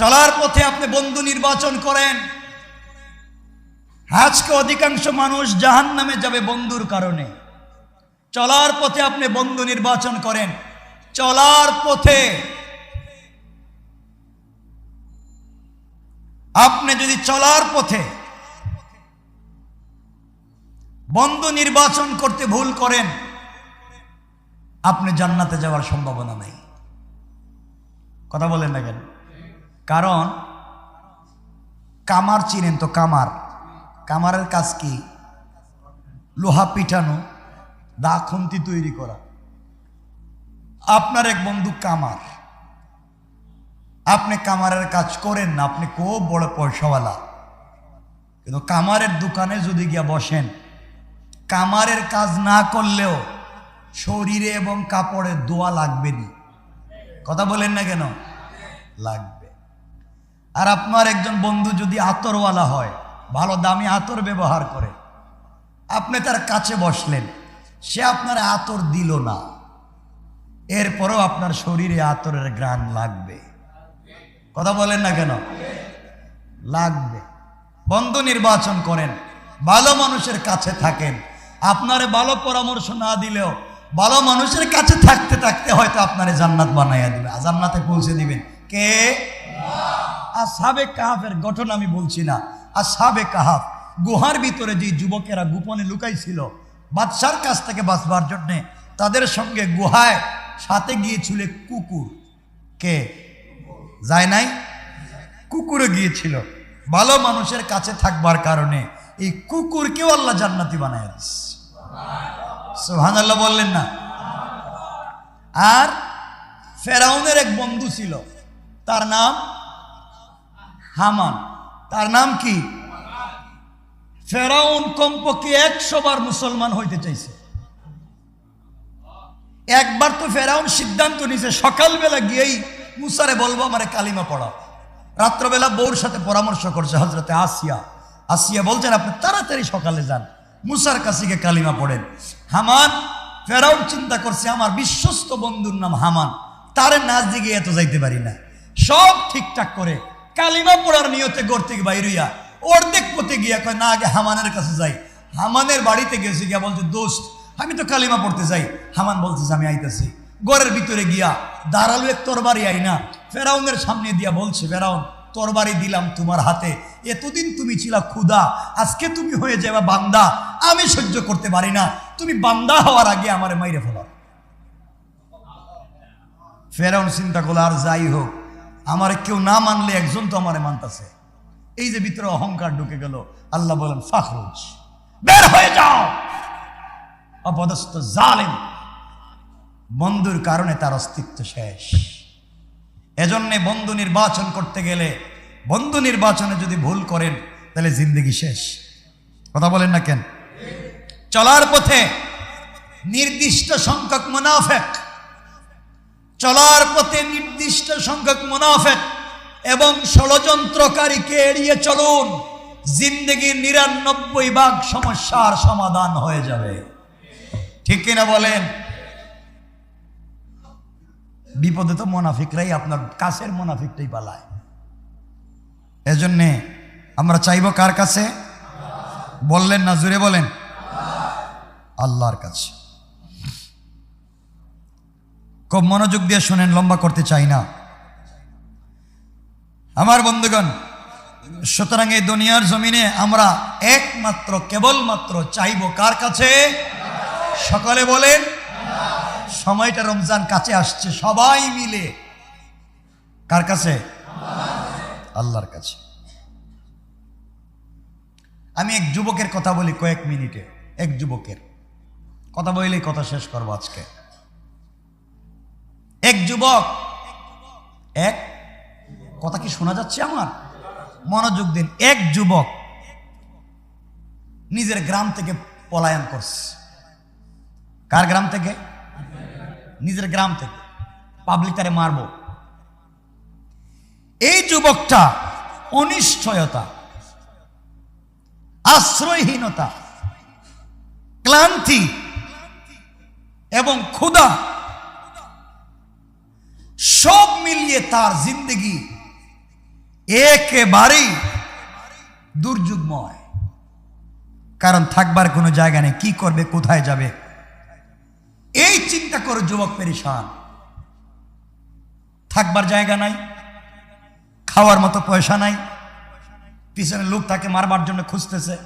চলার পথে আপনি বন্ধু নির্বাচন করেন। আজকে অধিকাংশ মানুষ জাহান নামে যাবে বন্ধুর কারণে। চলার পথে আপনি বন্ধু নির্বাচন করেন। চলার পথে আপনি যদি চলার পথে বন্ধু নির্বাচন করতে ভুল করেন, আপনি জান্নাতে যাওয়ার সম্ভাবনা নাই। কথা বলেন না কেন? কারণ কামার চিনেন তো কামার। কামারের কাজ কি? লোহা পিঠানো, দা খুন্তি তৈরি করা। আপনার এক বন্ধু কামার। আপনি কামারের কাজ করেন না, আপনি খুব বড় পয়সাওয়ালা। কিন্তু কামারের দোকানে যদি গিয়া বসেন, কামারের কাজ না করলেও শরীরে এবং কাপড়ে দোয়া লাগবে নি। কথা বলেন না কেন? লাগবে। আর আপনার একজন বন্ধু যদি আতরওয়ালা হয়, ভালো দামি আতর ব্যবহার করে, আপনি তার কাছে বসলেন, সে আপনার আতর দিল না। এরপরও আপনার শরীরে আতরের গ্রান লাগবে। কথা বলেন না কেন? লাগবে। বন্ধু নির্বাচন করেন, ভালো মানুষের কাছে থাকেন। আপনারে ভালো পরামর্শ না দিলেও, ভালো মানুষের কাছে থাকতে থাকতে হয়তো আপনারে জান্নাত বানাইয়া দিবে। জান্নাতে পৌঁছে দিবেন কে? আর সাবে কাহাফের গঠন আমি বলছি না। আর সাবে কাহাফ, গুহার ভিতরে যে যুবকেরা গোপনে লুকাইছিল, বাদশার কাছ থেকে বাঁচবার জন্যে তাদের সঙ্গে গুহায় সাথে গিয়েছিল কুকুর। কে? যায় নাই? কুকুরে গিয়েছিল। ভালো মানুষের কাছে থাকবার কারণে এই কুকুরকেও আল্লাহ জান্নাতি বানায় সোহান আল্লাহ বললেন না। আর ফেরাউনের এক বন্ধু ছিল, তার নাম হামান, তার নাম কি? ফেরাউন কমপক্ষে একশো বার মুসলমান হইতে চাইছে। একবার তো ফেরাউন সিদ্ধান্ত নিছে সকালবেলা গিয়েই মুসারে বলব, আমারে কালিমা পড়াও। রাত্রবেলা বউর সাথে পরামর্শ করছে হজরতে আসিয়া। আসিয়া বলছেন, আপনি তাড়াতাড়ি সকালে যান, মুসার কাছে গিয়ে কালিমা পড়েন। হামান, ফেরাউন চিন্তা করছে, আমার বিশ্বস্ত বন্ধুর নাম হামান, তারে নাচ দিকে এত যাইতে পারি না। সব ঠিকঠাক করে কালিমা পড়ার নিয়তে ঘর থেকে বাইরিয়া অর্ধেক পথে গিয়া কয়, না, আগে হামানের কাছে যাই। হামানের বাড়িতে গেছে গিয়া বলছে, দোস্ত, আমি তো কালিমা পড়তে যাই। হামান বলতেছে, আমি আইতেছি। ঘরের ভিতরে গিয়া দাঁড়াল এক তরবারি আই না, ফেরাউনের সামনে দিয়া বলছে, ফেরাউন, তরবারি দিলাম তোমার হাতে। এতদিন তুমি ছিলা ক্ষুদা আজকে তুমি হয়ে যাবে বান্দা। আমি সহ্য করতে পারি না। তুমি বান্দা হওয়ার আগে আমার মাইরে ফেলো। ফেরাউন চিন্তা করল, আর যাই হোক আমার কেউ না মানলে একজন তো আমারে মানতেছে। এই যে ভিতরে অহংকার ঢুকে গেল, আল্লাহ বলেন, ফাখরুজ, বের হয়ে যাও। অপদস্থ জালেম, বন্ধুর কারণে তার অস্তিত্ব শেষ। এজন্যে বন্ধু নির্বাচন করতে গেলে, বন্ধু নির্বাচনে যদি ভুল করেন, তাহলে জিন্দগি শেষ। কথা বলেন না কেন? চলার পথে নির্দিষ্ট সংখ্যক মুনাফেক চলার পথে নির্দিষ্ট সংখ্যক মুনাফেক এবং ষড়যন্ত্রকারীকে এড়িয়ে চলুন, জিন্দগির নিরানব্বই ভাগ সমস্যার সমাধান হয়ে যাবে। ঠিক কিনা বলেন? বিপদে তো মোনাফিকরাই, আপনার কাছের মোনাফিকটাই পালায়। এজন্যে আমরা চাইব কার কাছে? বললেন না জুড়ে বলেন। আল্লাহর কাছে। খুব মনোযোগ দিয়ে শোনেন, লম্বা করতে চাই না। আমার বন্ধুগণ, সুতরাং এই দুনিয়ার জমিনে আমরা একমাত্র, কেবলমাত্র চাইব কার কাছে? সকালে বলেন, সময়টা রমজান কাছে আসছে, সবাই মিলে। কার কাছে? আল্লাহর কাছে। আমি এক যুবকের কথা বলি কয়েক মিনিটে, এক যুবকের। কথা বললেই কথা শেষ করব আজকে। এক যুবক। এক? কথা কি শোনা যাচ্ছে আমার? মনোযোগ দিন। এক যুবক নিজের গ্রাম থেকে পলায়ন করছে। কার গ্রাম থেকে? নিজের গ্রাম থেকে। পাবলিক তারে মারব। এই যুবকটা অনিশ্চয়তা, আশ্রয়হীনতা, ক্লান্তি এবং ক্ষুধা সব মিলিয়ে তার জিন্দগি একেবারেই দুর্যোগময়। কারণ থাকবার কোনো জায়গা নেই, কি করবে, কোথায় যাবে? এই চিন্তা করে যুবক পেরিসান থাকবার জায়গা নাই, খাওয়ার মতো পয়সা নাই, পিছনে লোক তাকে মারবার জন্য খুঁজতেছে।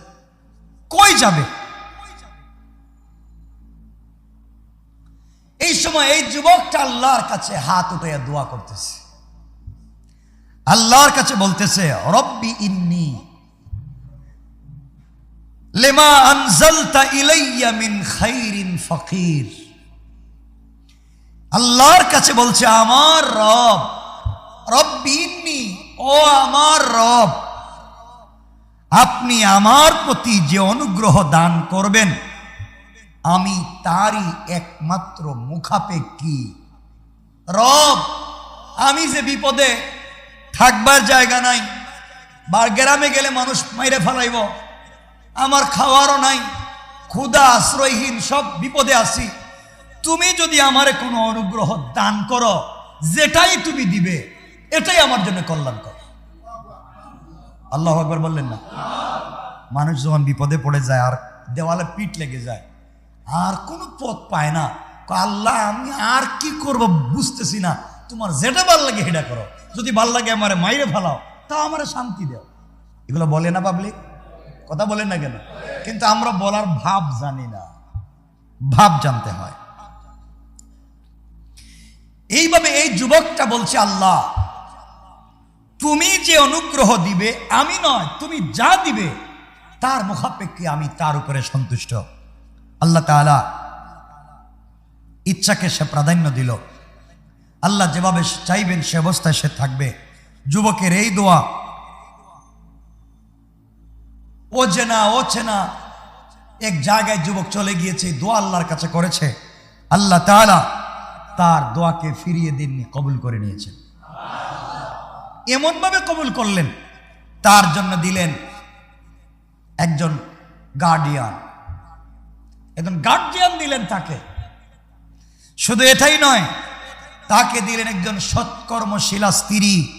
কই যাবে? এই সময় এই যুবকটা আল্লাহর কাছে হাত উঠাইয়া দোয়া করতেছে। আল্লাহর কাছে বলতেছে, রব্বি ইন্নি লেমা ইলাইয়া মিন খাইরিন ফকির। আল্লাহর কাছে বলছে, আমার রব, রব্বি ইন্নি, ও আমার রব, আপনি আমার প্রতি যে অনুগ্রহ দান করবেন আমি তারই একমাত্র মুখাপেক্ষী। রব, আমি যে বিপদে থাকবার জায়গা নাই, বা গ্রামে গেলে মানুষ মাইরে ফেলাইব, আমার খাওয়ারও নাই ক্ষুদা আশ্রয়হীন সব বিপদে আছি, তুমি যদি আমারে কোনো অনুগ্রহ দান করো, যেটাই তুমি দিবে, এটাই আমার জন্য কল্যাণ কর আল্লাহ একবার বললেন না? মানুষ যখন বিপদে পড়ে যায় আর দেওয়ালে পিঠ লেগে যায় আর কোনো পথ পায় না। আল্লাহ, আমি আর কি করব বুঝতেছি না। তোমার যেটা ভালো লাগে সেটা করো। যদি ভালো লাগে আমারে মাইরে ফেলাও তা আমারে শান্তি দাও। এগুলো বলে না পাবলিক কথা বলেন না কেন? কিন্তু আমরা বলার ভাব জানি না। ভাব জানতে হয়। এইভাবে এই যুবকটা বলছে, আল্লাহ, তুমি যে অনুগ্রহ দিবে, আমি নয়, তুমি যা দিবে, তার মুখাপেক্ষে আমি তার উপরে সন্তুষ্ট। আল্লাহ তাআলা ইচ্ছাকে সে প্রাধান্য দিল। আল্লাহ যেভাবে চাইবেন সে অবস্থায় সে থাকবে। যুবকের এই দোয়া, ও চেনা ও চেনা এক জায়গায় যুবক চলে গিয়েছে দোয়া আল্লাহর কাছে করেছে। আল্লাহ তাআলা তার দোয়াকে ফিরিয়ে দিননি, কবুল করে নিয়েছেন। এমনভাবে কবুল করলেন, তার জন্য দিলেন একজন গার্ডিয়ান একজন গার্ডিয়ান দিলেন তাকে। শুধু এটাই নয়, তাকে দিলেন একজন সৎকর্মশীলা স্ত্রী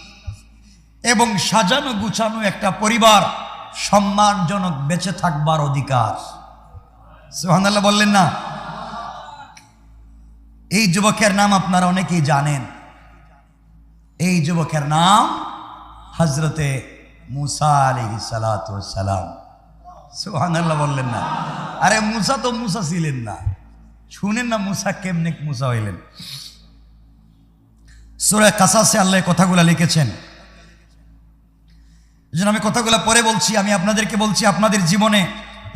এবং সাজানো গুছানো একটা পরিবার সম্মানজনক বেঁচে থাকবার অধিকার। সুহানাল্লাহ বললেন না? এই যুবকের নাম আপনারা অনেকেই জানেন। এই যুবকের নাম হজরতে মুসা আলহি সালাম। সুহানাল্লাহ বললেন না। আরে মুসা তো মুসা ছিলেন না। শুনেন না মুসা কেমনে মুসা হইলেন। সুরে কাসাসে আল্লাহ কথাগুলো লিখেছেন। জন্য আমি কথাগুলো পরে বলছি, আমি আপনাদেরকে বলছি, আপনাদের জীবনে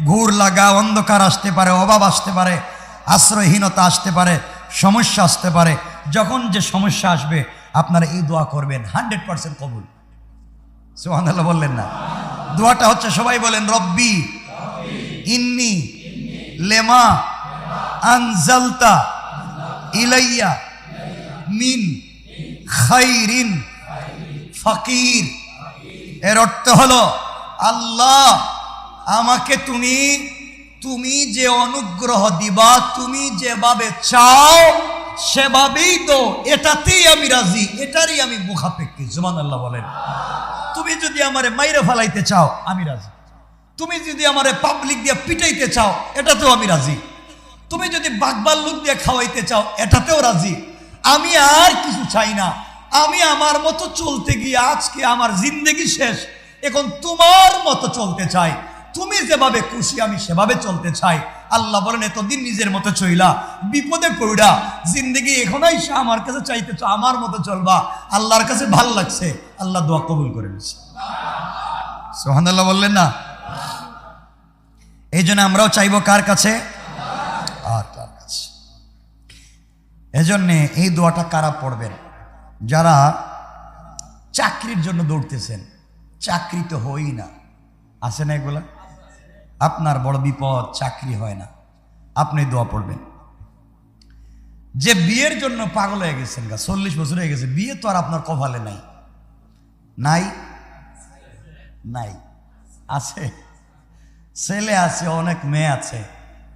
ঘুর লাগা, অন্ধকার আসতে পারে, অভাব আসতে পারে, আশ্রয়হীনতা আসতে পারে, সমস্যা আসতে পারে। যখন যে সমস্যা আসবে, আপনারা এই দোয়া করবেন, হান্ড্রেড পার্সেন্ট কবুল। সোহানাল্লাহ বললেন না। দোয়াটা হচ্ছে সবাই বলেন, রব্বি, ইন্নি লেমা আনজালতা ইলাইয়া মিন খাইরিন ফকির। এর অর্থ হলো, আল্লাহ আমাকে তুমি তুমি যে অনুগ্রহ দিবা, তুমি যেভাবে চাও, সেভাবেই তো এটাতেই আমি রাজি, এটারই আমি মুখাপেক্ষি জুমান আল্লাহ বলেন। তুমি যদি আমারে মাইরে ফেলাইতে চাও, আমি রাজি। তুমি যদি আমারে পাবলিক দিয়ে পিটাইতে চাও, এটাতেও আমি রাজি। তুমি যদি বাগবাল লোক দিয়ে খাওয়াইতে চাও, এটাতেও রাজি। আমি আর কিছু চাই না। আমি আমার মতো চলতে গিয়ে আজকে আমার জিন্দগি শেষ। এখন তোমার মতো চলতে চাই। তুমি যেভাবে খুশি, আমি সেভাবে চলতে চাই। আল্লাহ বলেন, এতদিন নিজের মতো চইলা, বিপদে পড়া জিন্দগি এখনই সে আমার কাছে চাইতে চাও আমার মতো চলবা। আল্লাহর কাছে ভালো লাগছে, আল্লাহ দোয়া কবুল করে নিচ্ছে সোহানাল্লাহ বললেন না? এই জন্য আমরাও চাইব কার কাছে? আর কার কাছে? এজন্যে এই দোয়াটা কারা পড়বেন? যারা চাকরির জন্য দৌড়তেছেন, চাকরি তো হই না। আছে না এগুলা আপনার বড় বিপদ চাকরি হয় না। আপনি দোয়া পড়বেন। যে বিয়ের জন্য পাগল হয়ে গেছেন গা, চল্লিশ বছর হয়ে গেছে, বিয়ে তো আর আপনার কপালে নাই। নাই? নাই। আছে? ছেলে আছে, অনেক মেয়ে আছে।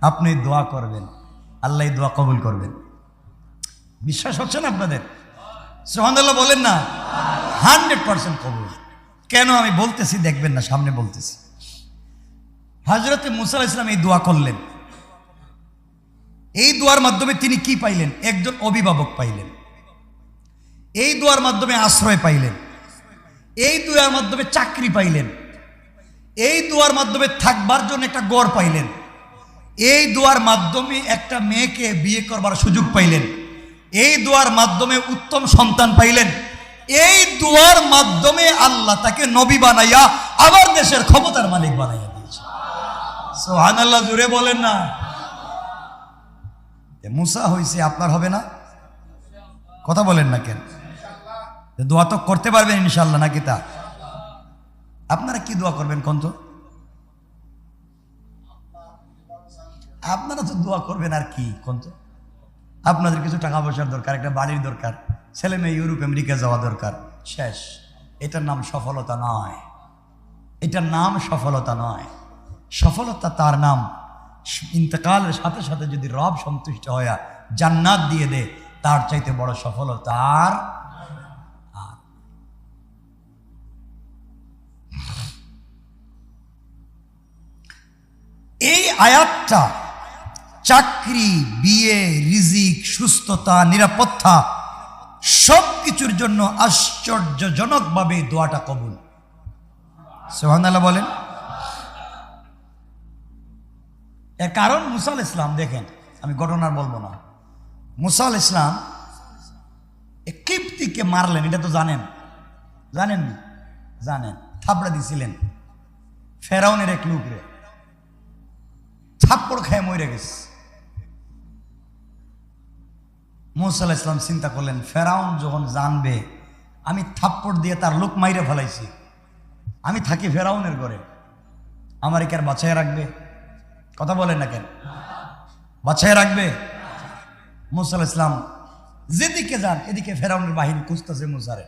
আপনি দোয়া করবেন। আল্লাহ দোয়া কবুল করবেন। বিশ্বাস হচ্ছে না আপনাদের? সোহান্দাল্লাহ বলেন না, হান্ড্রেড পার্সেন্ট কবুল। কেন আমি বলতেছি, দেখবেন না, সামনে বলতেছি। হজরতে মুসা ইসলাম এই দোয়া করলেন। এই দোয়ার মাধ্যমে তিনি কি পাইলেন? একজন অভিভাবক পাইলেন। এই দোয়ার মাধ্যমে আশ্রয় পাইলেন। এই দোয়ার মাধ্যমে চাকরি পাইলেন। এই দোয়ার মাধ্যমে থাকবার জন্য একটা গড় পাইলেন। এই দোয়ার মাধ্যমে একটা মেয়েকে বিয়ে করবার সুযোগ পাইলেন। এই দোয়ার মাধ্যমে উত্তম সন্তান পাইলেন। এই দোয়ার মাধ্যমে আল্লাহ তাকে নবী বানাইয়া আবার দেশের ক্ষমতার মালিক বানাইয়া সোহান আল্লাহ জুড়ে বলেন না। মুসা হয়েছে আপনার হবে না? কথা বলেন না কেন? দোয়া তো করতে পারবেন ইনশাল্লাহ নাকি তা? আপনারা কি দোয়া করবেন, কোন তো? আপনারা তো দোয়া করবেন আর কি, কোন তো? আপনাদের কিছু টাকা পয়সার দরকার, একটা বাড়ির দরকার, ছেলে মেয়ে ইউরোপ, আমেরিকা যাওয়া দরকার, শেষ। এটার নাম সফলতা নয়। এটার নাম সফলতা নয়। সফলতা তার নাম। ইন্তকালের সাথে সাথে যদি রব সন্তুষ্ট হইয়া জান্নাত দিয়ে দে তার চাইতে বড় সফলতা আর আর। এই আয়াতটা চাকরি, বিয়ে, রিজিক, সুস্থতা, নিরাপত্তা সব কিছুর জন্য আশ্চর্যজনকভাবে দোয়াটা কবুল। সোহান বলেন। এর কারণ মুসাল ইসলাম, দেখেন, আমি ঘটনার বলব না। মুসাল ইসলাম কিপ্তিকে মারলেন, এটা তো জানেন। জানেন? জানেন। থাপড়া দিছিলেন। ফেরাউনের এক লোকরে থাপ্পড় খেয়ে মরে গেছে। মুসাল ইসলাম চিন্তা করলেন, ফেরাউন যখন জানবে, আমি থাপ্পড় দিয়ে তার লোক মাইরে ফেলাইছি। আমি থাকি ফেরাউনের ঘরে। আমার কি আর বাছাই রাখবে? কথা বলেন না কেন? বাছাই রাখবে। মুসাল ইসলাম যেদিকে যান, এদিকে ফেরাউনের বাহিনী খুঁজতেছে মুসারে।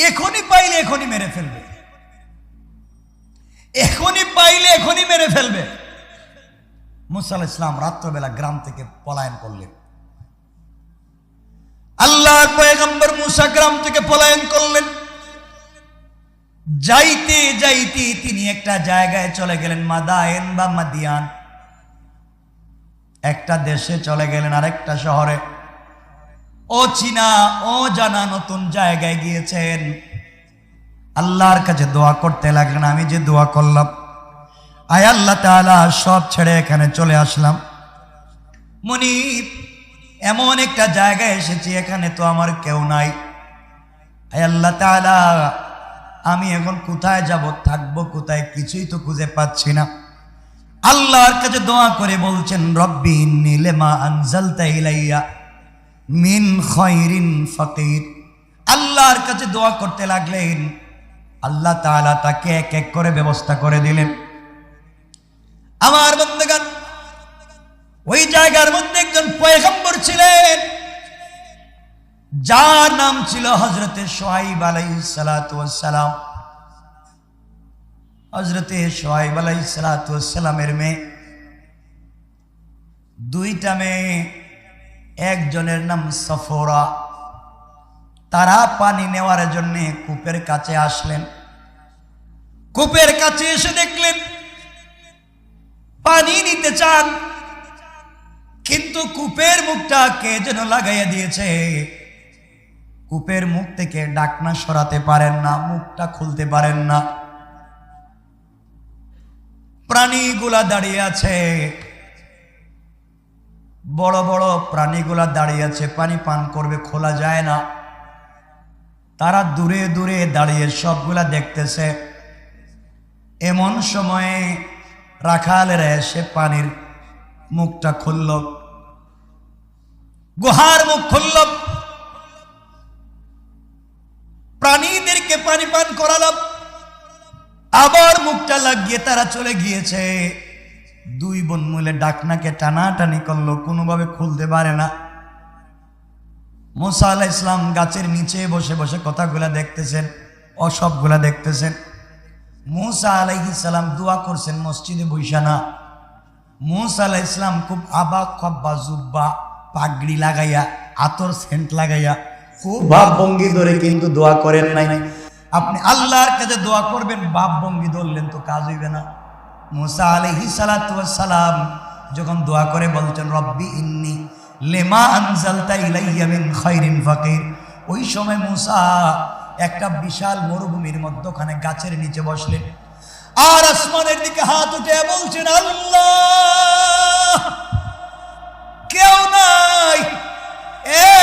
এখনই পাইলে এখনই মেরে ফেলবে। এখনই পাইলে এখনই মেরে ফেলবে। মুসাল ইসলাম রাত্রবেলা গ্রাম থেকে পলায়ন করলেন। আল্লাহ পয়গম্বর মুসা গ্রাম থেকে পলায়ন করলেন। যাইতে যাইতে তিনি একটা জায়গায় চলে গেলেন, মাদায়েন বা মাদিয়ান। একটা দেশে চলে গেলেন আরেকটা শহরে। ও চীনা, ও জানা নতুন জায়গায় গিয়েছেন। আল্লাহর কাছে দোয়া করতে লাগলেন, আমি যে দোয়া করলাম, আয় আল্লাহ তাআলা, সব ছেড়ে এখানে চলে আসলাম। মনিব, এমন একটা জায়গায় এসেছি, এখানে তো আমার কেউ নাই। আয় আল্লাহ তাআলা আমি এখন কোথায় যাব, থাকব কোথায় কিছুই তো খুঁজে পাচ্ছি না। আল্লাহর কাছে দোয়া করে বলছেন, রব্বি ইন্নী লিমা আনজালতা ইলাইয়া মিন খয়রিন ফকির। আল্লাহর কাছে দোয়া করতে লাগলেন, আল্লাহ তাআলা তাকে এক এক করে ব্যবস্থা করে দিলেন। আমার বন্ধুগণ, ওই জায়গার মধ্যে একজন পয়গম্বর ছিলেন। যার নাম ছিল হজরতে সোহাইব আলাইসালাম হজরতে সোহাইব আলাইসালামের মেয়ে। দুইটা মেয়ে, একজনের নাম সফরা তারা পানি নেওয়ার জন্যে কূপের কাছে আসলেন। কূপের কাছে এসে দেখলেন, পানি নিতে চান, কিন্তু কূপের মুখটা কে যেন লাগাইয়া দিয়েছে। কূপের মুখ থেকে ডাকনা সরাতে পারেন না, মুখটা খুলতে পারেন না। প্রাণীগুলা দাঁড়িয়ে আছে। বড় বড় প্রাণীগুলা দাঁড়িয়ে আছে, পানি পান করবে, খোলা যায় না। তারা দূরে দূরে দাঁড়িয়ে সবগুলা দেখতেছে। এমন সময়ে রাখালেরা এসে পানির মুখটা খুলল। গুহার মুখ খুলল। প্রাণীদেরকে পানি পান করালাম। আবার মুখটা লাগিয়ে তারা চলে গিয়েছে। দুই বোন মিলে ডাকনাকে টানাটানি করল, কোনোভাবে খুলতে পারে না। মোসা আলাহ ইসলাম গাছের নিচে বসে বসে কথাগুলা দেখতেছেন, অসবগুলা দেখতেছেন। মুসা আলাইহি সালাম দোয়া করছেন, মসজিদে বৈশানা মুসা আলাহ ইসলাম খুব আবাক খব্বা জুব্বা পাগড়ি লাগাইয়া, আতর সেন্ট লাগাইয়া খুব ভাব ভঙ্গি ধরে কিন্তু দোয়া করেন নাই। আপনি আল্লাহর কাছে দোয়া করবেন বাপ ভঙ্গি ধরলেন তো কাজ হইবে না। মুসা আলহি সালাম যখন দোয়া করে বলছেন, রব্বি ইন্নি লেমা আনজালতা ইলাইয়া মিন খাইরিন ফাকির। ওই সময় মুসা একটা বিশাল মরুভূমির মধ্যখানে গাছের নিচে বসলেন। আর আসমানের দিকে হাত উঠে বলছেন, আল্লাহ, কেউ নাই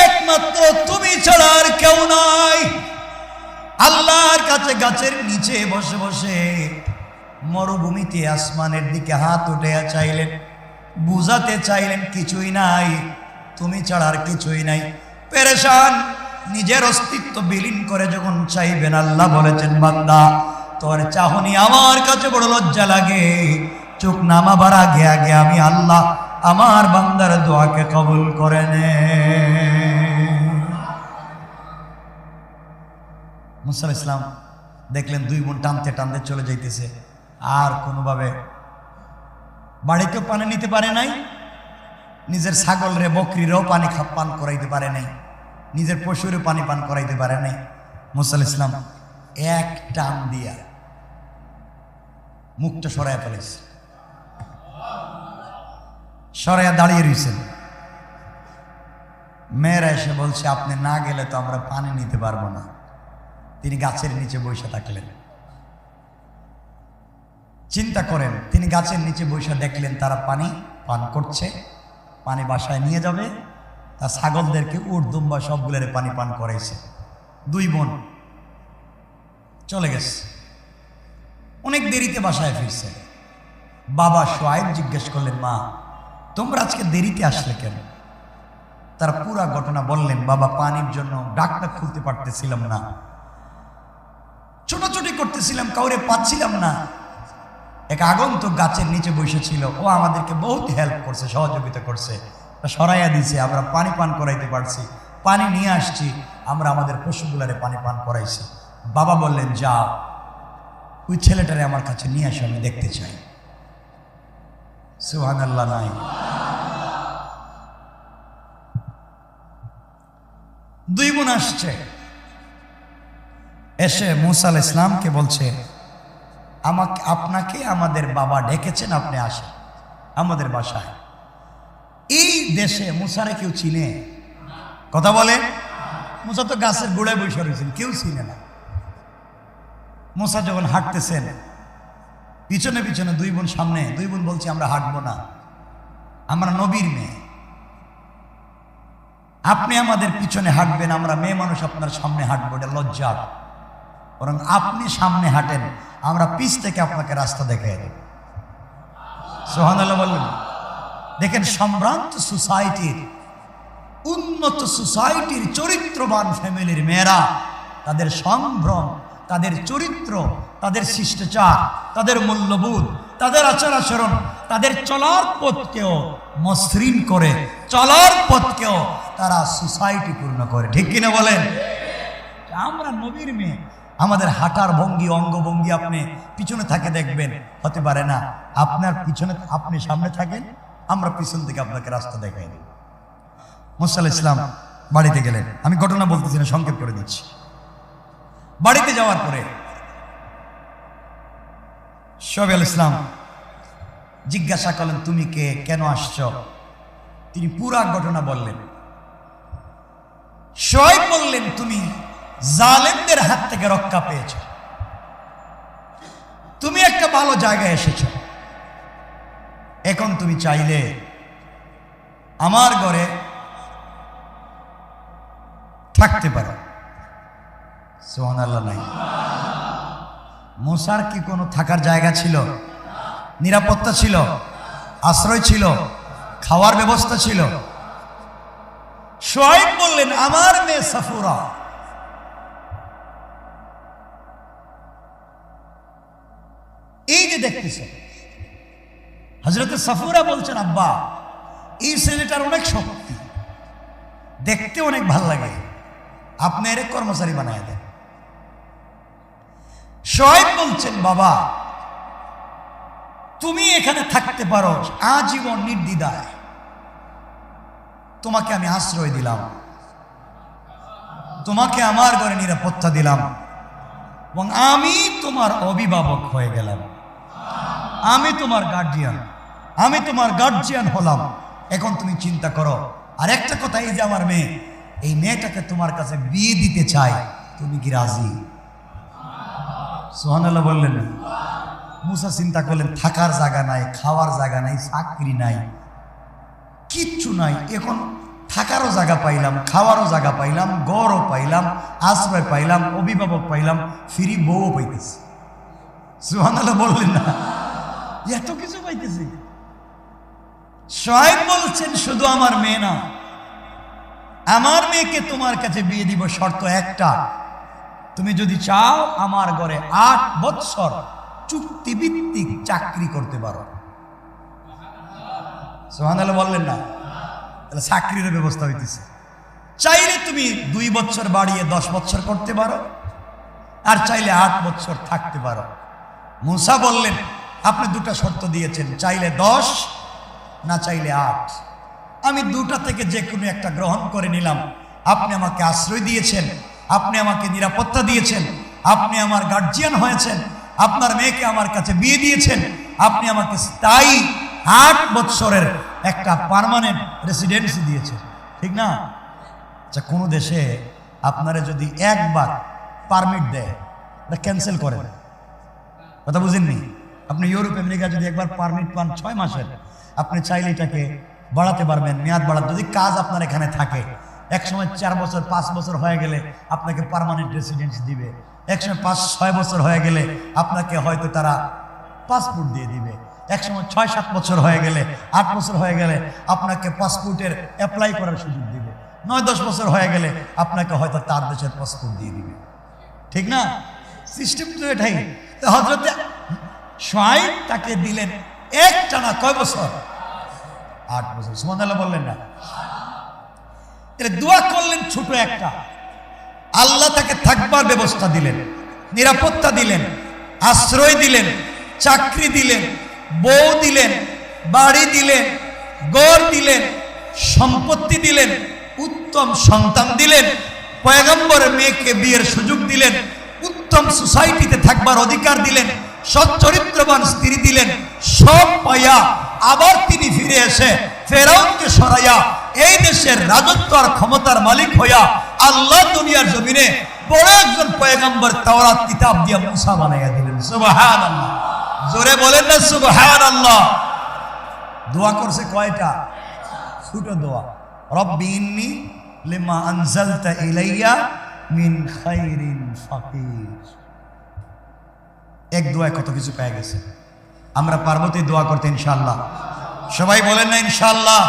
একমাত্র তুমি ছাড়া আর কেউ নাই। আল্লাহর কাছে গাছের নিচে বসে বসে মরুভূমিতে আসমানের দিকে হাত উঠে চাইলেন, বুঝাতে চাইলেন, কিছুই নাই। তুমি ছাড়া আর কিছুই নাই। পেরেশান, নিজের অস্তিত্ব বিলীন করে যখন চাইবেন, আল্লাহ বলেছেন, বান্দা, তোর চাহনি আমার কাছে বড় লজ্জা লাগে। চোখ নামাবার আগে আগে আমি আল্লাহ আমার বান্দার দোয়াকে কবুল করে নে। মুসাল ইসলাম দেখলেন দুই বোন টানতে টানতে চলে যাইতেছে। আর কোনোভাবে বাড়িতেও পানি নিতে পারে নাই, নিজের ছাগল রে বকরিরেও পানি খা- পান করাইতে পারে নাই, নিজের পশুরে পানি পান করাইতে পারে নাই। মুসাল ইসলাম এক টান দিয়া মুখটা সরাইয়া ফেলেছে। সরাইয়া দাঁড়িয়ে রয়েছেন মেয়েরা এসে বলছে, আপনি না গেলে তো আমরা পানি নিতে পারব না। তিনি গাছের নিচে বসে থাকলেন। চিন্তা করেন, তিনি গাছের নিচে বসে দেখলেন তারা পানি পান করছে, পানি বাসায় নিয়ে যাবে। তার ছাগলদেরকে উর্দুম বা সবগুলোর পানি পান করাইছে। দুই বোন চলে গেছে। অনেক দেরিতে বাসায় ফিরছে। বাবা সোয়াইব জিজ্ঞেস করলেন, মা, তোমরা আজকে দেরিতে আসলে কেন? তারা পুরা ঘটনা বললেন, বাবা পানির জন্য ডাকটা খুলতে পারতেছিলাম না। ছোটাছুটি করতেছিলাম, কাউরে পাচ্ছিলাম না। এক আগন্তুক গাছের নিচে বসেছিল ও আমাদেরকে বহুত হেল্প করছে, সহযোগিতা করছে। সরাইয়া দিছে, আমরা পানি পান করাইতে পারছি। পানি নিয়ে আসছি, আমরা আমাদের পশুগুলারে পানি পান করাইছি। বাবা বললেন যা ওই ছেলেটারে আমার কাছে নিয়ে আসো, আমি দেখতে চাই। সুহান আল্লাহ নাই। দুই বোন আসছে। এসে মুসা আল ইসলামকে বলছে, আমাকে, আপনাকে আমাদের বাবা ডেকেছেন, আপনি আসেন। আমাদের বাসায়। এই দেশে মুসারে কেউ চিনে? কথা বলে? মুসা তো গাছের গোড়ায় বসে রয়েছেন, কেউ চিনে না। মুসা যখন হাঁটতেছেন পিছনে পিছনে দুই বোন সামনে, দুই বোন বলছে, আমরা হাঁটবো না। আমরা নবীর মেয়ে। আপনি আমাদের পিছনে হাঁটবেন, আমরা মেয়ে মানুষ আপনার সামনে হাঁটবো, এটা লজ্জা। বরং আপনি সামনে হাঁটেন, আমরা পিছ থেকে আপনাকে রাস্তা দেখাই দেব। সোহান আল্লাহ বললেন। দেখেন, সম্ভ্রান্ত সোসাইটির, উন্নত সোসাইটির চরিত্রবান ফ্যামিলির মেয়েরা, তাদের সম্ভ্রম, তাদের চরিত্র তাদের শিষ্টাচার, তাদের মূল্যবোধ, তাদের আচার আচরণ তাদের চলার পথকেও মসৃণ করে, চলার পথকেও তারা সোসাইটি পূর্ণ করে। ঠিক কিনা বলেন? আমরা নবীর মেয়ে, আমাদের হাঁটার ভঙ্গি, অঙ্গভঙ্গি আপনি পিছনে থাকে দেখবেন, হতে পারে না। আপনার পিছনে, আপনি সামনে থাকেন, আমরা পিছন থেকে আপনাকে রাস্তা দেখাই দিই। মুসাল ইসলাম বাড়িতে গেলেন। আমি ঘটনা বলতেছি না, সংক্ষেপ করে দিচ্ছি। বাড়িতে যাওয়ার পরে শোয়েব ইসলাম, জিজ্ঞাসা করলেন, তুমি কে? কেন আসছ? তিনি পুরা ঘটনা বললেন। শোয়েব বললেন, তুমি জালেমদের হাত থেকে রক্ষা পেয়েছ। তুমি একটা ভালো জায়গায় এসেছ। এখন তুমি চাইলে আমার ঘরে থাকতে পারো। সোহান আল্লাহ নাই। মশার কি কোনো থাকার জায়গা ছিল? নিরাপত্তা ছিল? আশ্রয় ছিল? খাওয়ার ব্যবস্থা ছিল? সোহাইব বললেন, আমার মেয়ে সাফুরা। এই যে দেখতেছে হজরত সাফুরা বলছেন, আব্বা, এই ছেলেটার অনেক শক্তি, দেখতে অনেক ভালো লাগে। আপনি এর কর্মচারী বানায় দেন। শোয়েব বলছেন, বাবা, তুমি এখানে থাকতে পারো, আজীবন নির্দ্বিধায়। তোমাকে আমি আশ্রয় দিলাম। তোমাকে আমার ঘরে নিরাপত্তা দিলাম এবং আমি তোমার অভিভাবক হয়ে গেলাম। আমি তোমার গার্জিয়ান আমি তোমার গার্জিয়ান হলাম। এখন তুমি চিন্তা করো, আর একটা কথা, এই যে আমার মেয়ে, এই মেয়েটাকে তোমার কাছে বিয়ে দিতে চাই তুমি কি রাজি? সোহানাল্লাহ বললেন, মুসা চিন্তা করলেন, থাকার জায়গা নাই, খাওয়ার জায়গা নাই, চাকরি নাই, কিচ্ছু নাই। এখন থাকারও জায়গা পাইলাম, খাওয়ারও জায়গা পাইলাম, গড়ও পাইলাম, আশ্রয় পাইলাম, অভিভাবক পাইলাম, ফিরি বউও পাইতেছি। সুহানাল্লাহ বললেন না, এত কিছু পাইতেছি। সোহেব বলছেন, শুধু আমার মেয়ে না, আমার মেয়েকে তোমার কাছে বিয়ে দিব শর্ত একটা তুমি যদি চাও আমার ঘরে আট বৎসর চুক্তিভিত্তিক চাকরি করতে পারো। সোহান বললেন না। তাহলে চাকরির ব্যবস্থা হইতেছে। চাইলে তুমি দুই বছর বাড়িয়ে দশ বছর করতে পারো আর চাইলে আট বছর থাকতে পারো। মুসা বললেন, আপনি দুটা শর্ত দিয়েছেন, চাইলে দশ, না চাইলে আট। আমি দুটা থেকে যে কোনো একটা গ্রহণ করে নিলাম। আপনি আমাকে আশ্রয় দিয়েছেন আপনি আমাকে নিরাপত্তা দিয়েছেন, আপনি আমার গার্জিয়ান হয়েছেন, আপনার মেয়েকে আমার কাছে বিয়ে দিয়েছেন, আপনি আমাকে স্থায়ী আট বৎসরের একটা পার্মানেন্ট রেসিডেন্সি দিয়েছেন, ঠিক না? আচ্ছা কোনো দেশে আপনারা যদি একবার পারমিট দেয়, এটা ক্যান্সেল করে কথা বুঝেননি? আপনি ইউরোপ, আমেরিকা যদি একবার পারমিট পান ছয় মাসের, আপনি চাইলে এটাকে বাড়াতে পারবেন, মেয়াদ বাড়াতে, যদি কাজ আপনার এখানে থাকে এক সময় চার বছর, পাঁচ বছর হয়ে গেলে আপনাকে পার্মানেন্ট রেসিডেন্স দিবে। এক সময় পাঁচ, ছয় বছর হয়ে গেলে আপনাকে হয়তো তারা পাসপোর্ট দিয়ে দিবে। এক সময় ছয়, সাত বছর হয়ে গেলে, আট বছর হয়ে গেলে আপনাকে পাসপোর্টের অ্যাপ্লাই করার সুযোগ দিবে। নয়, দশ বছর হয়ে গেলে আপনাকে হয়তো তার দেশের পাসপোর্ট দিয়ে দিবে। ঠিক না? সিস্টেম তো এটাই। তো হজরতে তাকে দিলেন এক টানা কয় বছর? আট বছর। সুমান বললেন না। দোয়া করলেন ছোট একটা। আল্লাহ তাকে থাকবার ব্যবস্থা দিলেন, নিরাপত্তা দিলেন, আশ্রয় দিলেন, চাকরি দিলেন, বউ দিলেন, বাড়ি দিলেন গড় দিলেন, সম্পত্তি দিলেন, উত্তম সন্তান দিলেন, পয়গম্বরের মেয়েকে বিয়ের সুযোগ দিলেন, উত্তম সোসাইটিতে থাকবার অধিকার দিলেন, সচ্চরিত্রবান স্ত্রী দিলেন, সব পাইয়া আবার তিনি ফিরে এসে ফেরাউনকে সরাইয়া এই দেশের রাজত্ব আর ক্ষমতার মালিক হইয়া আল্লাহ দুনিয়ার জমিনে বড় একজন পয়গম্বর তাওরাত কিতাব দিয়া মুসা বানাইয়া দিলেন। সুবহানাল্লাহ। জোরে বলেন না সুবহানাল্লাহ। দোয়া করছে কয়টা? ছোট দোয়া। রব্বি ইন্নি লিমা আনজালতা ইলাইয়া মিন খাইরিন ফাকির। এক দোয়ায় কত কিছু পেয়ে গেছে। আমরা পার্বতী দোয়া করতে ইনশাল্লাহ সবাই বলেন না ইনশাল্লাহ